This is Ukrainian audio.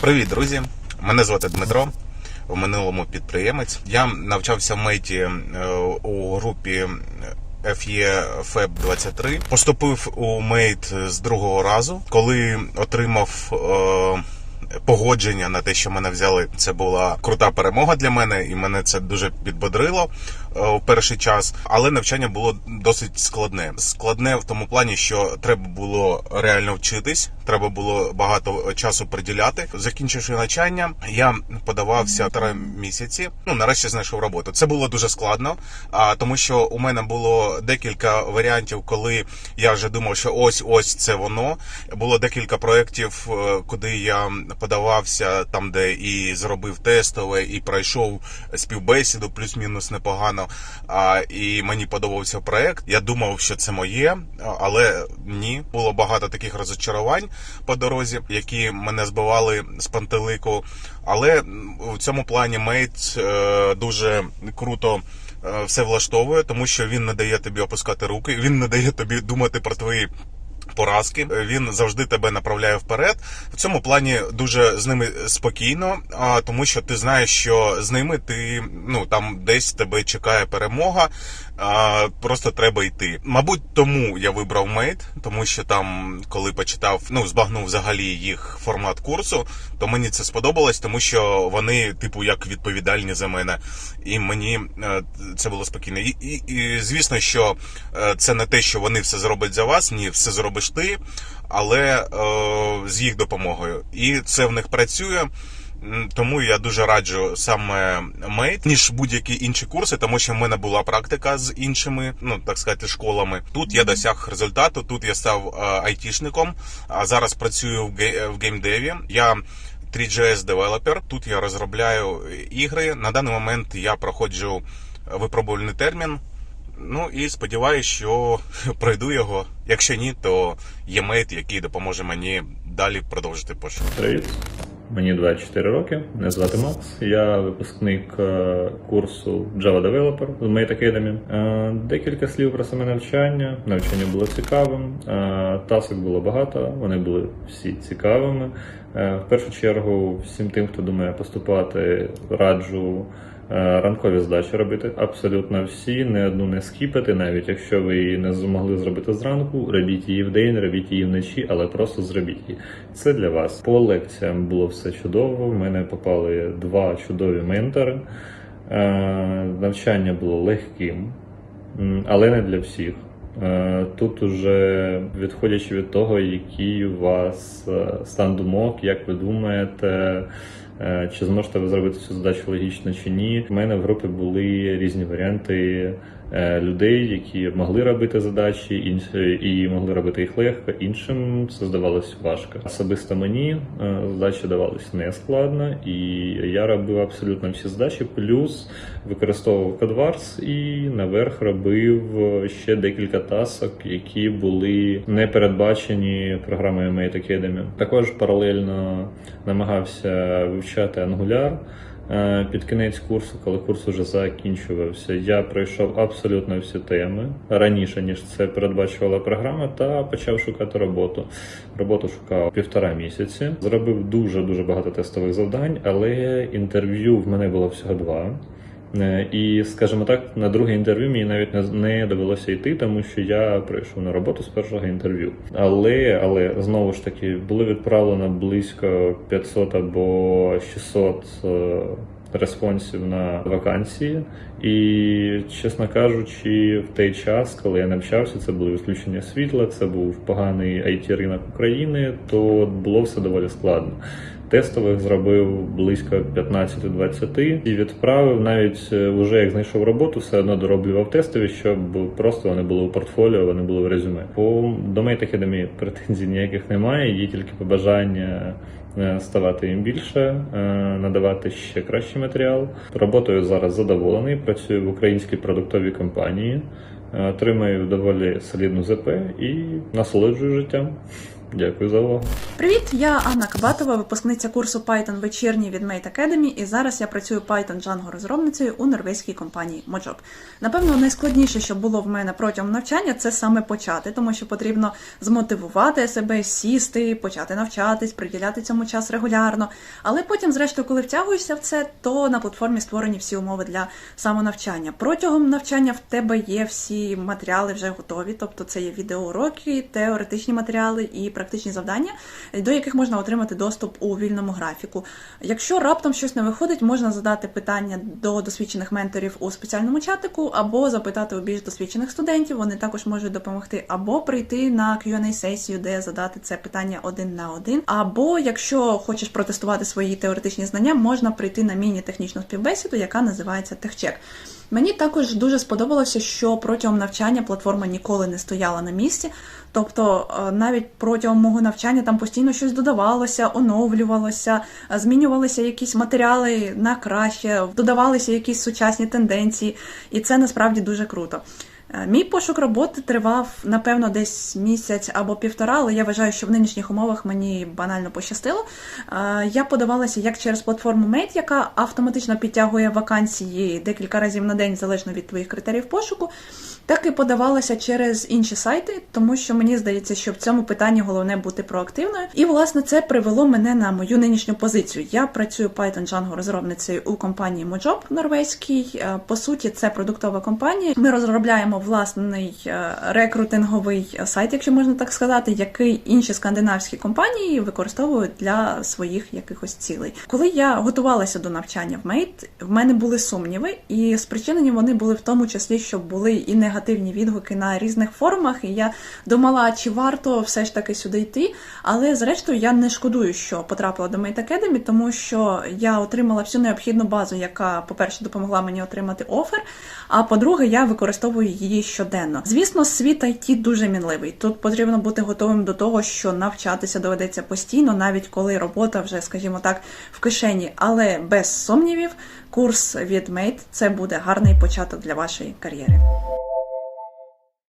Привіт, друзі! Мене звати Дмитро. В минулому підприємець. Я навчався в мейті е, у групі FE FEB 23. Поступив у мейт з другого разу, коли отримав. е, Погодження на те, що мене взяли, це була крута перемога для мене, і мене це дуже підбодрило е, у перший час. Але навчання було досить складне. Складне в тому плані, що треба було реально вчитись, треба було багато часу приділяти. Закінчивши навчання, я подавався три місяці. Ну нарешті знайшов роботу. Це було дуже складно, а тому, що у мене було декілька варіантів, коли я вже думав, що ось ось це воно. Було декілька проєктів, е, куди я подавався, там де і зробив тестове, і пройшов співбесіду, плюс-мінус непогано. А, і мені подобався проект. Я думав, що це моє, але ні. Було багато таких розочарувань по дорозі, які мене збивали з пантелику. Але в цьому плані мейт е, дуже круто. е, Все влаштовує, тому що він не дає тобі опускати руки, він не дає тобі думати про твої поразки. Він завжди тебе направляє вперед. В цьому плані дуже з ними спокійно, тому що ти знаєш, що з ними ти ну там десь тебе чекає перемога. А, просто треба йти. Мабуть, тому я вибрав мейт, тому що там, коли почитав, ну збагнув взагалі їх формат курсу, то мені це сподобалось, тому що вони, типу, як відповідальні за мене, і мені е, це було спокійно. І, і, і звісно, що е, це не те, що вони все зроблять за вас, ні, все зробиш ти, але е, з їх допомогою. І це в них працює. Тому я дуже раджу саме Mate, ніж будь-які інші курси, тому що в мене була практика з іншими, ну так сказати, школами. Тут я досяг результату. Тут я став е, айтішником, а зараз працюю в геймдеві. Я 3GS девелопер. Тут я розробляю ігри. На даний момент я проходжу випробувальний термін. Ну і сподіваюся, що пройду його. Якщо ні, то є мейт, який допоможе мені далі продовжити пошук. Привіт. Мені 24 роки, мене звати Макс. Я випускник е, курсу Java Developer з Mate Academy. Е, Декілька слів про саме навчання. Навчання було цікавим, е, тасок було багато, вони були всі цікавими. В першу чергу, всім тим, хто думає поступати, раджу ранкові здачі робити. Абсолютно всі, не одну не скіпати, навіть якщо ви її не змогли зробити зранку, робіть її в день, робіть її вночі, але просто зробіть її. Це для вас. По лекціям було все чудово. В мене попали два чудові ментори. Е, Навчання було легким, але не для всіх. Е, Тут уже відходячи від того, який у вас е, стан думок, як ви думаєте, е, чи зможете ви зробити цю задачу логічно чи ні. У мене в групі були різні варіанти е, людей, які могли робити задачі, і могли робити їх легко, іншим це здавалось важко. Особисто мені е, задачі давались не складно, і я робив абсолютно всі задачі, плюс використовував CodeWars і наверх робив ще декілька тасок, які були не передбачені програмою Mate Academy. Також паралельно намагався вивчати Angular. Е, Під кінець курсу, коли курс уже закінчувався, я пройшов абсолютно всі теми раніше, ніж це передбачувала програма, та почав шукати роботу. Роботу шукав півтора місяці. Зробив дуже дуже багато тестових завдань, але інтерв'ю в мене було всього два. Е, І, скажімо так, на друге інтерв'ю мені навіть не, довелося йти, тому що я прийшов на роботу з першого інтерв'ю. Але, але знову ж таки було відправлено близько 500 або 600 е, респонсів на вакансії. І, чесно кажучи, в той час, коли я навчався, це були відключення світла, це був поганий it ринок України, то було все доволі складно. Тестових зробив близько 15-20 і відправив навіть е, вже як знайшов роботу, все одно дороблював тестові, щоб просто вони були у портфоліо, вони були в резюме. По Academy претензій ніяких немає, є тільки побажання е, ставати їм більше, е, надавати ще кращий матеріал. Роботою зараз задоволений, працюю в українській продуктовій компанії, е, отримую доволі солідну ЗП і насолоджую життям. Дякую за увагу. Привіт, я Анна Кабатова, випускниця курсу Python вечірній від Mate Academy, і зараз я працюю Python Django розробницею у норвезькій компанії Mojob. Напевно, найскладніше, що було в мене протягом навчання, це саме почати, тому що потрібно змотивувати себе, сісти, почати навчатись, приділяти цьому час регулярно. Але потім, зрештою, коли втягуєшся в це, то на платформі створені всі умови для самонавчання. Протягом навчання в тебе є всі матеріали вже готові, тобто це є відеоуроки, теоретичні матеріали і практичні завдання, до яких можна отримати доступ у вільному графіку. Якщо раптом щось не виходить, можна задати питання до досвідчених менторів у спеціальному чатику, або запитати у більш досвідчених студентів. Вони також можуть допомогти, або прийти на Q&A сесію, де задати це питання один на один. Або якщо хочеш протестувати свої теоретичні знання, можна прийти на міні-технічну співбесіду, яка називається TechCheck. Мені також дуже сподобалося, що протягом навчання платформа ніколи не стояла на місці. Тобто, е, навіть протягом мого навчання там постійно щось додавалося, оновлювалося, е, змінювалися якісь матеріали на краще, додавалися якісь сучасні тенденції, і це насправді дуже круто. Е, Мій пошук роботи тривав напевно десь місяць або півтора, але я вважаю, що в нинішніх умовах мені банально пощастило. Е, Я подавалася як через платформу Mate, яка автоматично підтягує вакансії декілька разів на день залежно від твоїх критеріїв пошуку, так і подавалася через інші сайти, тому що мені здається, що в цьому питанні головне бути проактивною. І власне це привело мене на мою нинішню позицію. Я працюю Python Django розробницею у компанії Mojob норвезькій. Е, По суті, це продуктова компанія. Ми розробляємо власний е, рекрутинговий сайт, якщо можна так сказати, який інші скандинавські компанії використовують для своїх якихось цілей. Коли я готувалася до навчання в Mate, в мене були сумніви, і спричинені вони були в тому числі, що були і негативні відгуки на різних форумах. І я думала, чи варто все ж таки сюди йти. Але зрештою я не шкодую, що потрапила до Mate Academy, тому що я отримала всю необхідну базу, яка, по-перше, допомогла мені отримати офер. А по-друге, я використовую її щоденно. Звісно, світ IT дуже мінливий. Тут потрібно бути готовим до того, що навчатися доведеться постійно, навіть коли робота вже, скажімо так, в кишені. Але без сумнівів, курс від Mate – це буде гарний початок для вашої кар'єри.